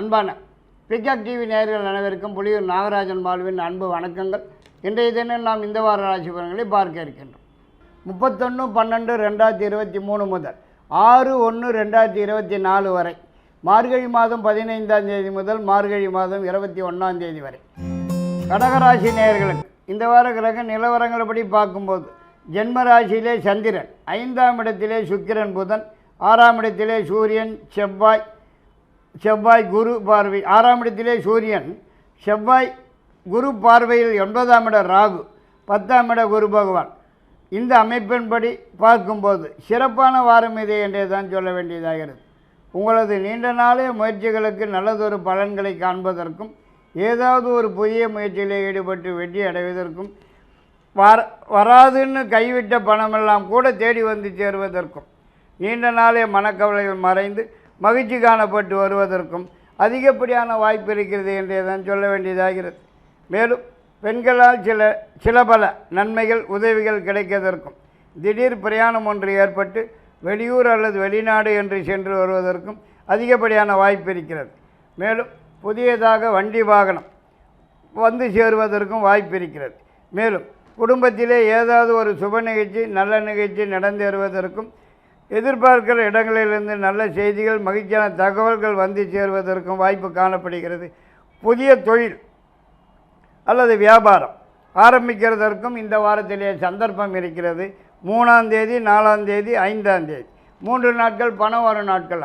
அன்பான peacock TV நேயர்கள் அனைவருக்கும் புலியூர் நாகராஜன் மாலுவின் அன்பு வணக்கங்கள். இன்றைய தினம் நாம் இந்த வார ராசி பலன்களை பார்க்க இருக்கின்றோம். முப்பத்தொன்று பன்னெண்டு ரெண்டாயிரத்தி இருபத்தி மூணு முதல் ஆறு ஒன்று ரெண்டாயிரத்தி இருபத்தி நாலு வரை. மார்கழி மாதம் பதினைந்தாம் தேதி முதல் மார்கழி மாதம் இருபத்தி ஒன்றாம் தேதி வரை. கடகராசி நேயர்களுக்கு இந்த வார கிரக நிலவரங்களப்படி பார்க்கும்போது ஜென்ம ராசியிலே சந்திரன் ஐந்தாம் இடத்திலே சுக்கிரன் புதன் ஆறாம் இடத்திலே சூரியன் செவ்வாய் செவ்வாய் குரு பார்வை. ஆறாம் இடத்திலே சூரியன். செவ்வாய் குரு பார்வையில் ஒன்பதாம் இட ராகு பத்தாம் இட குரு பகவான். இந்த அமைப்பின்படி பார்க்கும்போது சிறப்பான வாரம் இது என்றே தான் சொல்ல வேண்டியதாகிறது உங்களது நீண்ட நாளே முயற்சிகளுக்கு நல்லதொரு பலன்களை காண்பதற்கும் ஏதாவது ஒரு புதிய முயற்சியிலே ஈடுபட்டு வெற்றி அடைவதற்கும் வர வராதுன்னு கைவிட்ட பணமெல்லாம் கூட தேடி வந்து சேருவதற்கும் நீண்ட நாளே மனக்கவலைகள் மறைந்து மகிழ்ச்சி காணப்பட்டு வருவதற்கும் அதிகப்படியான வாய்ப்பு இருக்கிறது என்றே தான் சொல்ல வேண்டியதாகிறது. மேலும் பெண்களால் சில சில பல நன்மைகள் உதவிகள் கிடைக்கதற்கும் திடீர் பிரயாணம் ஒன்று ஏற்பட்டு வெளியூர் அல்லது வெளிநாடு என்று சென்று வருவதற்கும் அதிகப்படியான வாய்ப்பு இருக்கிறது. மேலும் புதியதாக வண்டி வாகனம் வந்து சேருவதற்கும் வாய்ப்பு இருக்கிறது. மேலும் குடும்பத்திலே ஏதாவது ஒரு சுப நிகழ்ச்சி நல்ல நிகழ்ச்சி நடந்தேறுவதற்கும் எதிர்பார்க்கிற இடங்களிலிருந்து நல்ல செய்திகள் மகிழ்ச்சியான தகவல்கள் வந்து சேருவதற்கும் வாய்ப்பு காணப்படுகிறது. புதிய தொழில் அல்லது வியாபாரம் ஆரம்பிக்கிறதற்கும் இந்த வாரத்திலே சந்தர்ப்பம் இருக்கிறது. மூணாம் தேதி நாலாம் தேதி ஐந்தாம் தேதி. மூன்று நாட்கள் பணம் வரும் நாட்கள்